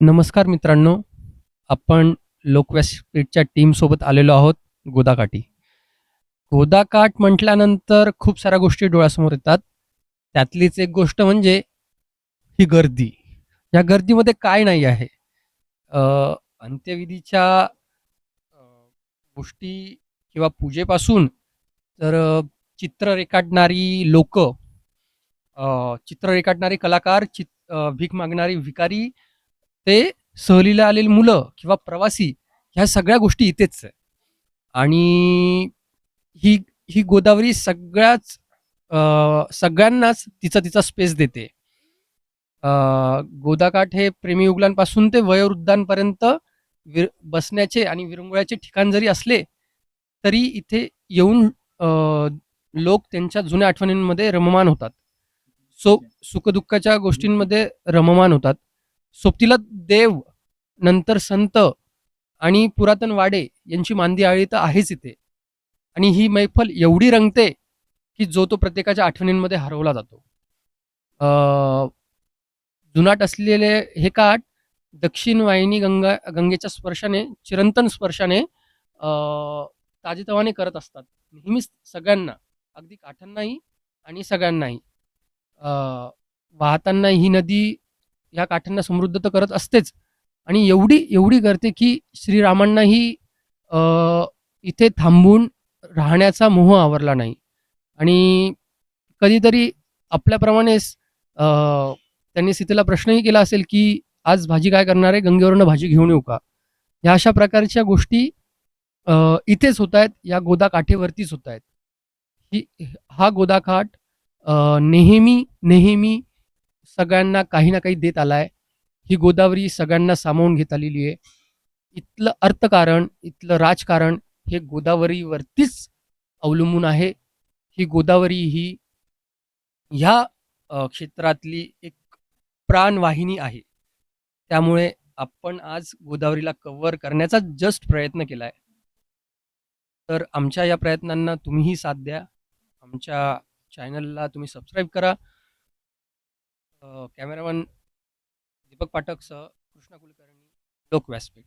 नमस्कार मित्रांनो आपण लोकव्यासपीठच्या टीमसोबत आलेलो आहोत गोदाकाठी. गोदाकाठ म्हटल्यानंतर खूप साऱ्या गोष्टी डोळ्यासमोर येतात. त्यातलीच एक गोष्ट म्हणजे ही गर्दी. या गर्दीमध्ये काय नाही आहे. अंत्यविधीच्या गोष्टी किंवा पूजेपासून तर चित्र रेखाटणारी लोक चित्र रेखाटणारे कलाकार चित भीक मागणारी भिकारी ते सहलीला आलेली मुलं किंवा प्रवासी ह्या सगळ्या गोष्टी इथेच आहे. आणि ही ही गोदावरी सगळ्याच सगळ्यांनाच तिचा तिचा स्पेस देते. गोदाकाठ हे प्रेमी युगलांपासून ते वयोवृद्धांपर्यंत विर बसण्याचे आणि विरंगुळ्याचे ठिकाण जरी असले तरी इथे येऊन लोक त्यांच्या जुन्या आठवणींमध्ये रममान होतात. सो सुखदुःखाच्या गोष्टींमध्ये रममान होतात. सोबतीला देव नंतर संत आणि पुरातन वाडे यांची मांदी आळी तर आहेच इथे. आणि ही मैफल एवढी रंगते की जो तो प्रत्येकाच्या आठवणींमध्ये हरवला जातो. जुनाट असलेले हे काठ दक्षिण वाहिनी गंगा गंगेच्या स्पर्शाने चिरंतन स्पर्शाने ताजेतवाने करत असतात. नेहमीच सगळ्यांना अगदी काठांनाही आणि सगळ्यांनाही. अ, वाहताना ही नदी या काठ्यांना समृद्ध तर करत असतेच. आणि एवढी एवढी करते की श्रीरामांनाही इथे थांबून राहण्याचा मोह आवरला नाही. आणि कधीतरी आपल्याप्रमाणेच त्यांनी सीतेला प्रश्नही केला असेल की आज भाजी काय करणार आहे? गंगेवरनं भाजी घेऊन येऊ का? ह्या अशा प्रकारच्या गोष्टी इथेच होत आहेत. या गोदा काठेवरतीच होत आहेत. ही हा गोदाकाठ नेहमी नेहमी सगळ्यांना काही ना काही देत आलाय. ही गोदावरी सगळ्यांना सामावून घेत आलेली आहे. इथलं अर्थकारण इथलं राजकारण हे गोदावरीवरतीच अवलंबून आहे. ही गोदावरी ही ह्या क्षेत्रातली एक प्राणवाहिनी आहे. त्यामुळे आपण आज गोदावरीला कव्हर करण्याचा जस्ट प्रयत्न केला आहे तर आमच्या या प्रयत्नांना तुम्हीही साथ द्या. आमच्या चॅनलला तुम्ही सबस्क्राईब करा. कॅमेरामन दीपक पाठकसह कृष्णा कुलकर्णी लोक व्यासपीठ